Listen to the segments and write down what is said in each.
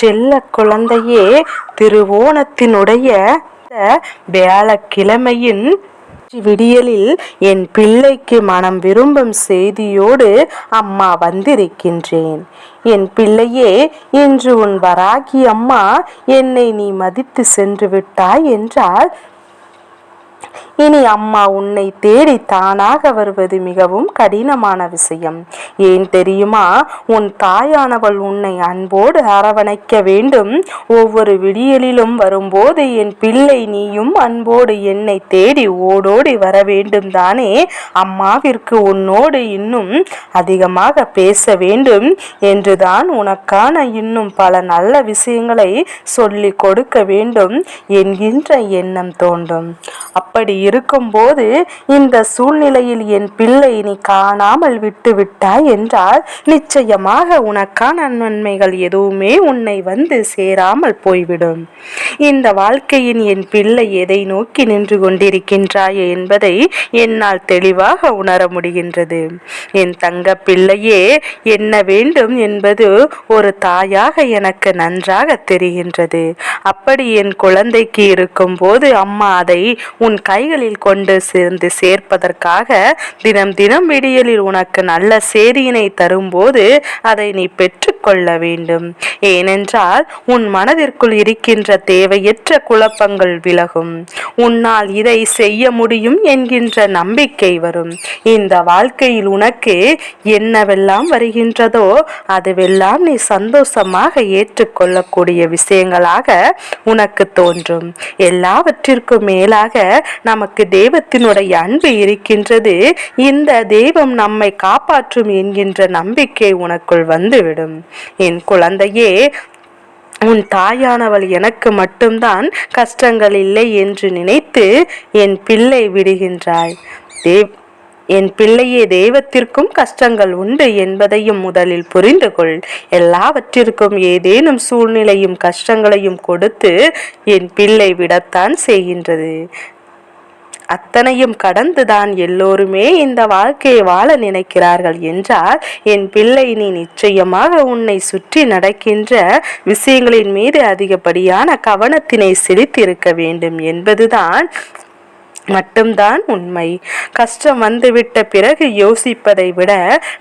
செல்ல குழந்தையே திருவோணத்தினுடைய வியாழக்கிழமையின் விடியலில் என் பிள்ளைக்கு மனம் விரும்பும் செய்தியோடு அம்மா வந்திருக்கின்றேன். என் பிள்ளையே இன்று உன் வராகி அம்மா என்னை நீ மதித்து சென்று விட்டாய் என்றால் இனி அம்மா உன்னை தேடி தானாக வருவது மிகவும் கடினமான விஷயம். ஏன் தெரியுமா? உன் தாயானவள் உன்னை அன்போடு அரவணைக்க வேண்டும். ஒவ்வொரு விடியலிலும் வரும்போது என் பிள்ளை நீயும் அன்போடு என்னை தேடி ஓடோடி வர வேண்டும் தானே? அம்மாவிற்கு உன்னோடு இன்னும் அதிகமாக பேச வேண்டும் என்றுதான் உனக்கான இன்னும் பல நல்ல விஷயங்களை சொல்லிக் கொடுக்க வேண்டும் என்கின்ற எண்ணம் தோன்றும். அப்படி இருக்கும்போது இந்த சூழ்நிலையில் என் பிள்ளை நீ காணாமல் விட்டு விட்டாய் என்றால் நிச்சயமாக உனக்கான நன்மைகள் எதுவுமே உன்னை வந்து சேராமல் போய்விடும். இந்த வாழ்க்கையின் என் பிள்ளை எதை நோக்கி நின்று கொண்டிருக்கின்றாய் என்பதை என்னால் தெளிவாக உணர முடிகின்றது. என் தங்க பிள்ளையே என்ன வேண்டும் என்பது ஒரு தாயாக எனக்கு நன்றாக தெரிகின்றது. அப்படி என் குழந்தைக்கு இருக்கும் போது அம்மா அதை உன் கைகளில் கொண்டு சேர்ந்து சேர்ப்பதற்காக தினம் தினம் விடியலில் உனக்கு நல்ல சேதியினை தரும்போது அதை நீ பெற்றுக்கொள்ள வேண்டும். ஏனென்றால் உன் மனதிற்குள் இருக்கின்ற தேவையற்ற குழப்பங்கள் விலகும். உன்னால் இதை செய்ய முடியும் என்கின்ற நம்பிக்கை வரும். இந்த வாழ்க்கையில் உனக்கு என்னவெல்லாம் வருகின்றதோ அதுவெல்லாம் நீ சந்தோஷமாக ஏற்றுக்கொள்ளக்கூடிய விஷயங்களாக உனக்கு தோன்றும். எல்லாவற்றிற்கும் மேலாக நமக்கு தெய்வத்தினுடைய அன்பு இருக்கின்றது. இந்த தெய்வம் நம்மை காப்பாற்றும் என்கின்ற நம்பிக்கை உனக்குள் வந்துவிடும். என் குழந்தையே உன் தாயானவள் எனக்கு மட்டும்தான் கஷ்டங்கள் இல்லை என்று நினைத்து என் பிள்ளை விடுகின்றாய். தேவ் என் பிள்ளையே தெய்வத்திற்கும் கஷ்டங்கள் உண்டு என்பதையும் முதலில் புரிந்து கொள். எல்லாவற்றிற்கும் ஏதேனும் சூழ்நிலையும் கஷ்டங்களையும் கொடுத்து என் பிள்ளை விடத்தான் செய்கின்றது. அத்தனையும் கடந்துதான் எல்லோருமே இந்த வாழ்க்கையை வாழ நினைக்கிறார்கள் என்றால் என் பிள்ளை நீ நிச்சயமாக உன்னை சுற்றி நடக்கின்ற விஷயங்களின் மீது அதிகப்படியான கவனத்தினை செலுத்தியிருக்க வேண்டும் என்பதுதான் மட்டும்தான் உண்மை. கஷ்டம் வந்துவிட்ட பிறகு யோசிப்பதை விட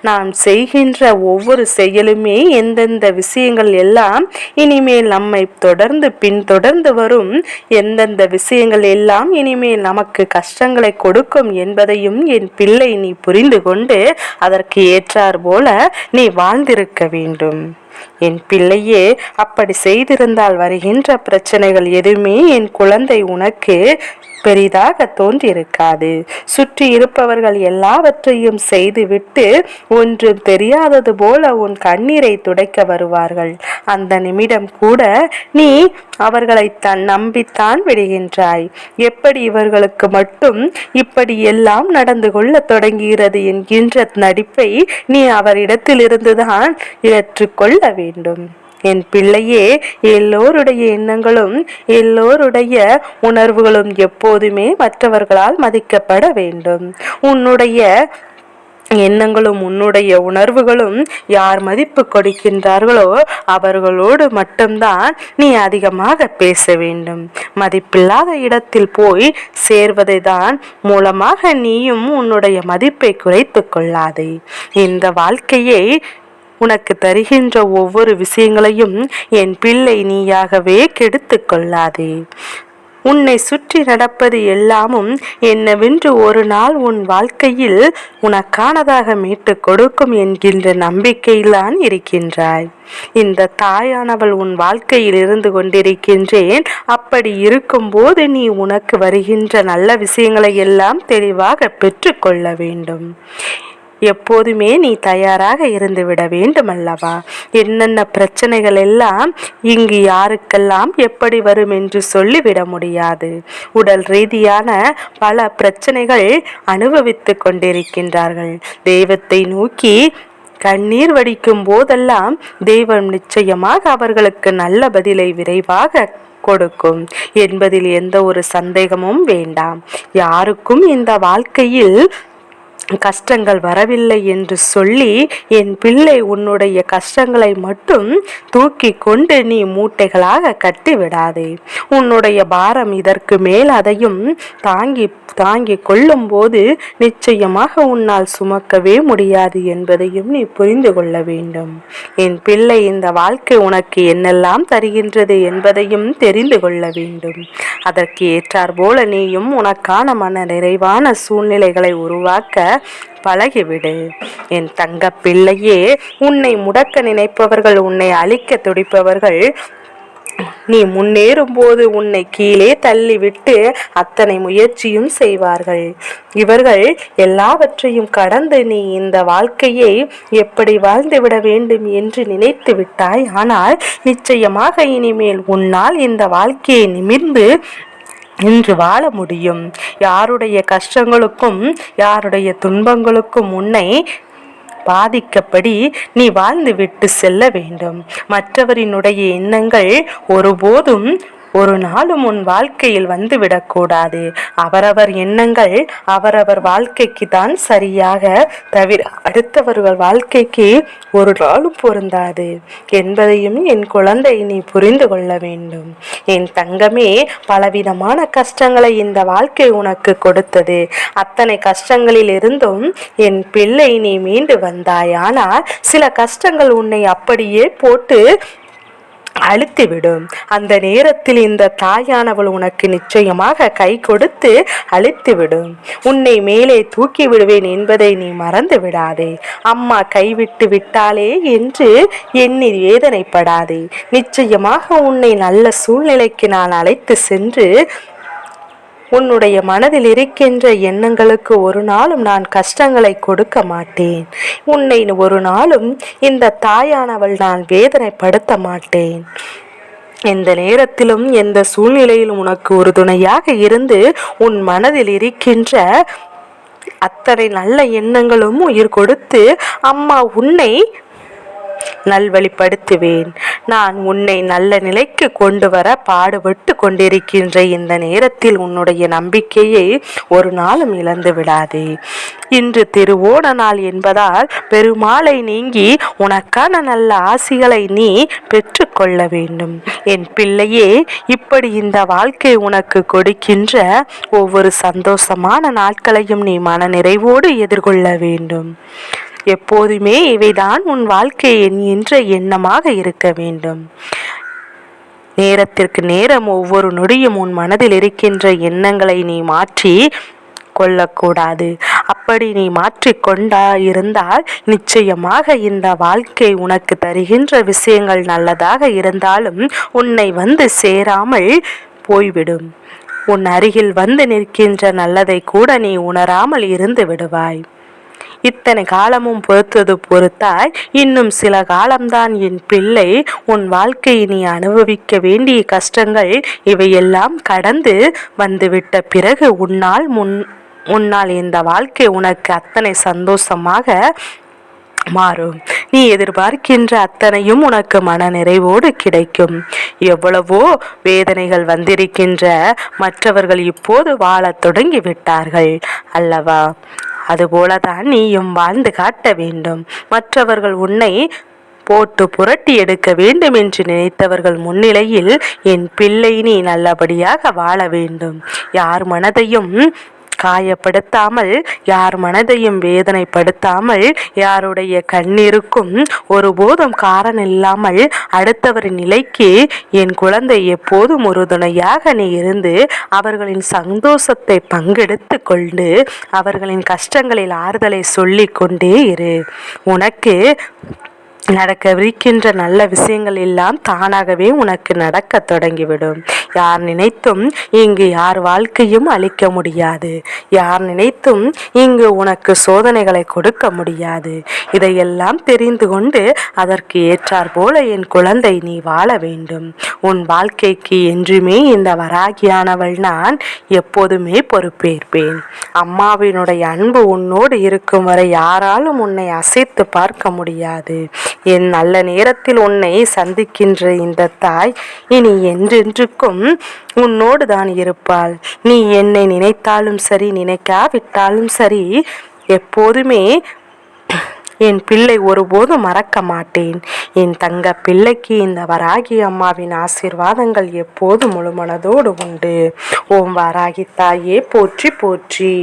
நாம் செய்கின்ற ஒவ்வொரு செயலுமே எந்தெந்த விஷயங்கள் எல்லாம் இனிமேல் நம்மை தொடர்ந்து பின்தொடர்ந்து வரும் எந்தெந்த விஷயங்கள் எல்லாம் இனிமேல் நமக்கு கஷ்டங்களை கொடுக்கும் என்பதையும் என் பிள்ளை நீ புரிந்து கொண்டு அதற்கு ஏற்றார் போல நீ வாழ்ந்திருக்க வேண்டும். என் பிள்ளையே அப்படி செய்திருந்தால் வருகின்ற பிரச்சனைகள் எதுவுமே என் குழந்தை உனக்கு பெரிதாக தோன்றியிருக்காது. சுற்றி இருப்பவர்கள் எல்லாவற்றையும் செய்துவிட்டு ஒன்றும் தெரியாதது போல உன் கண்ணீரை துடைக்க வருவார்கள். அந்த நிமிடம் கூட நீ அவர்களை தன் நம்பித்தான் விடுகின்றாய். எப்படி இவர்களுக்கு மட்டும் இப்படி எல்லாம் நடந்து கொள்ள தொடங்குகிறது என்கின்ற நடிப்பை நீ அவரிடத்திலிருந்துதான் ஏற்றுக்கொள்ள வேண்டும். என் பிள்ளையே எல்லோருடைய எண்ணங்களும் எல்லோருடைய உணர்வுகளும் எப்போதுமே மற்றவர்களால் மதிக்கப்பட வேண்டும். உன்னுடைய எண்ணங்களும் உன்னுடைய உணர்வுகளும் யார் மதிப்பு கொடுக்கின்றார்களோ அவர்களோடு மட்டும்தான் நீ அதிகமாக பேச வேண்டும். மதிப்பில்லாத இடத்தில் போய் சேர்வதை தான் மூலமாக நீயும் உன்னுடைய மதிப்பை குறைத்து கொள்ளாதே. இந்த வாழ்க்கையை உனக்கு தருகின்ற ஒவ்வொரு விஷயங்களையும் என் பிள்ளை நீயாகவே கெடுத்து கொள்ளாதே உன்னை சுற்றி நடப்பது எல்லாமும் என்னவென்று ஒரு நாள் உன் வாழ்க்கையில் உனக்கானதாக மீட்டு கொடுக்கும் என்கின்ற நம்பிக்கையில்தான் இருக்கின்றாய். இந்த தாயானவள் உன் வாழ்க்கையில் இருந்து கொண்டிருக்கின்றேன். அப்படி இருக்கும்போது நீ உனக்கு வருகின்ற நல்ல விஷயங்களை எல்லாம் தெளிவாக பெற்றுக்கொள்ள வேண்டும். எப்போதுமே நீ தயாராக இருந்து விட வேண்டும் அல்லவா என்னென்ன பிரச்சனைகள் எல்லாம் இங்கு யாருக்கெல்லாம் எப்படி வரும் என்று சொல்லிவிட முடியாது. உடல் ரீதியான பல பிரச்சனைகள் அனுபவித்து கொண்டிருக்கின்றார்கள். தெய்வத்தை நோக்கி கண்ணீர் வடிக்கும் போதெல்லாம் தெய்வம் நிச்சயமாக அவர்களுக்கு நல்ல பதிலை விரைவாக கொடுக்கும். என்பதில் எந்த ஒரு சந்தேகமும் வேண்டாம். யாருக்கும் இந்த வாழ்க்கையில் கஷ்டங்கள் வரவில்லை என்று சொல்லி என் பிள்ளை உன்னுடைய கஷ்டங்களை மட்டும் தூக்கி கொண்டு நீ மூட்டைகளாக கட்டிவிடாதே உன்னுடைய பாரம் இதற்கு மேல் அதையும் தாங்கி தாங்கி கொள்ளும் போது நிச்சயமாக உன்னால் சுமக்கவே முடியாது என்பதையும் நீ புரிந்து கொள்ள வேண்டும். என் பிள்ளை இந்த வாழ்க்கை உனக்கு என்னெல்லாம் தருகின்றது என்பதையும் தெரிந்து கொள்ள வேண்டும். அதற்கு ஏற்றார் போல நீயும் உனக்கான மன நிறைவான சூழ்நிலைகளை உருவாக்க பழகிவிடு. என் தங்க பிள்ளையே உன்னை முடக்க நினைப்பவர்கள் உன்னை அழிக்க துடிப்பவர்கள் நீ முன்னேறும் போது உன்னை கீழே தள்ளிவிட்டு அத்தனை முயற்சியும் செய்வார்கள். இவர்கள் எல்லாவற்றையும் கடந்து நீ இந்த வாழ்க்கையை எப்படி வாழ்ந்துவிட வேண்டும் என்று நினைத்து விட்டாய். ஆனால் நிச்சயமாக இனிமேல் உன்னால் இந்த வாழ்க்கையை நிமிர்ந்து இன்று வாழ முடியும். யாருடைய கஷ்டங்களுக்கும் யாருடைய துன்பங்களுக்கும் உன்னை பாதிக்கப்படி நீ வாழ்ந்து விட்டு செல்ல வேண்டும். மற்றவரினுடைய எண்ணங்கள் ஒருபோதும் ஒரு நாளும் உன் வாழ்க்கையில் வந்துவிடக்கூடாது அவரவர் எண்ணங்கள் அவரவர் வாழ்க்கைக்கு தான் சரியாக தவிர அடுத்தவர்கள் வாழ்க்கைக்கு ஒரு நாளும் பொருந்தாது. என்பதையும் என் குழந்தை நீ புரிந்து கொள்ள வேண்டும். என் தங்கமே பலவிதமான கஷ்டங்களை இந்த வாழ்க்கை உனக்கு கொடுத்தது. அத்தனை கஷ்டங்களில் இருந்தும் என் பிள்ளை நீ மீண்டு வந்தாய். ஆனால் சில கஷ்டங்கள் உன்னை அப்படியே போட்டு அழுத்திவிடும். அந்த நேரத்தில் இந்த தாயானவள் உனக்கு நிச்சயமாக கை கொடுத்து அழுத்திவிடும். உன்னை மேலே தூக்கி விடுவேன் என்பதை நீ மறந்து விடாதே. அம்மா கைவிட்டு விட்டாளே என்று எண்ணி வேதனைப்படாதே. நிச்சயமாக உன்னை நல்ல சூழ்நிலைக்கு நான் அழைத்து சென்று உன்னுடைய மனதில் இருக்கின்ற எண்ணங்களுக்கு ஒரு நாளும் நான் கஷ்டங்களை கொடுக்க மாட்டேன். உன்னை ஒரு நாளும் இந்த தாயானவள் நான் வேதனைப்படுத்த மாட்டேன். எந்த நேரத்திலும் எந்த சூழ்நிலையிலும் உனக்கு ஒரு துணையாக இருந்து உன் மனதில் இருக்கின்ற அத்தனை நல்ல எண்ணங்களும் உயிர் கொடுத்து அம்மா உன்னை நல்வழிப்படுத்துவேன். நான் உன்னை நல்ல நிலைக்கு கொண்டு வர பாடுபட்டு கொண்டிருக்கின்ற இந்த நேரத்தில் உன்னுடைய நம்பிக்கையை ஒரு நாளும் இழந்து விடாதே. இன்று திருவோண நாள் என்பதால் பெருமாளை நீங்கி உனக்கான நல்ல ஆசிகளை நீ பெற்றுக்கொள்ள வேண்டும். என் பிள்ளையே இப்படி இந்த வாழ்க்கை உனக்கு கொடுக்கின்ற ஒவ்வொரு சந்தோஷமான நாட்களையும் நீ மன நிறைவோடு எதிர்கொள்ள வேண்டும். எப்போதுமே இவைதான் உன் வாழ்க்கை என்ற எண்ணமாக இருக்க வேண்டும். நேரத்திற்கு நேரம் ஒவ்வொரு நொடியும் உன் மனதில் இருக்கின்ற எண்ணங்களை நீ மாற்றி கொள்ளக்கூடாது. அப்படி நீ மாற்றிக்கொண்டா இருந்தால் நிச்சயமாக இந்த வாழ்க்கை உனக்கு தருகின்ற விஷயங்கள் நல்லதாக இருந்தாலும் உன்னை வந்து சேராமல் போய்விடும். உன் அருகில் வந்து நிற்கின்ற நல்லதை கூட நீ உணராமல் இருந்து விடுவாய். இத்தனை காலமும் பொறுத்தது பொறுத்தாய் இன்னும் சில காலம்தான் என் பிள்ளை. உன் வாழ்க்கையை நீ அனுபவிக்க வேண்டிய கஷ்டங்கள் இவையெல்லாம் கடந்து வந்துவிட்ட பிறகு உன்னால் முன் உன்னால் இந்த வாழ்க்கை உனக்கு அத்தனை சந்தோஷமாக மாறும். நீ எதிர்பார்க்கின்ற அத்தனையும் உனக்கு மன நிறைவோடு கிடைக்கும். எவ்வளவோ வேதனைகள் வந்திருக்கின்ற மற்றவர்கள் இப்போது வாழத் தொடங்கி விட்டார்கள். அல்லவா? அதுபோலதான் நீயும் வாழ்ந்து காட்ட வேண்டும். மற்றவர்கள் உன்னை போட்டு புரட்டி எடுக்க வேண்டும் என்று நினைத்தவர்கள் முன்னிலையில் என் பிள்ளை நீ நல்லபடியாக வாழ வேண்டும். யார் மனதையும் காயப்படுத்தாமல் யார் மனதையும் வேதனைப்படுத்தாமல் யாருடைய கண்ணீருக்கும் ஒருபோதும் காரணம் இல்லாமல் அடுத்தவரின் நிலைக்கு என் குழந்தை எப்போதும் ஒரு துணையாக நீ இருந்து அவர்களின் சந்தோஷத்தை பங்கெடுத்து கொண்டு அவர்களின் கஷ்டங்களில் ஆறுதலை சொல்லி கொண்டே இரு. உனக்கு நடக்கவிருக்கின்ற நல்ல விஷயங்கள் எல்லாம் தானாகவே உனக்கு நடக்க தொடங்கிவிடும். யார் நினைத்தும் இங்கு யார் வாழ்க்கையும் அளிக்க முடியாது. யார் நினைத்தும் இங்கு உனக்கு சோதனைகளை கொடுக்க முடியாது. இதையெல்லாம் தெரிந்து கொண்டு அதற்கு ஏற்றார் போல என் குழந்தை நீ வாழ வேண்டும். உன் வாழ்க்கைக்கு என்றுமே இந்த வராகியானவள் நான் எப்போதுமே பொறுப்பேற்பேன். அம்மாவினுடைய அன்பு உன்னோடு இருக்கும் வரை யாராலும் உன்னை அசைத்து பார்க்க முடியாது. என் நல்ல நேரத்தில் உன்னை சந்திக்கின்ற இந்த தாய் இனி என்றென்றுக்கும் உன்னோடு தான் இருப்பாள். நீ என்னை நினைத்தாலும் சரி நினைக்காவிட்டாலும் சரி எப்போதுமே என் பிள்ளை ஒருபோதும் மறக்க மாட்டேன். என் தங்க பிள்ளைக்கு இந்த வராகி அம்மாவின் ஆசீர்வாதங்கள் எப்போது முழுமனதோடு உண்டு? ஓம் வராகி தாயே போற்றி போற்றி.